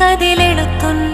கதிலெழுத்துன்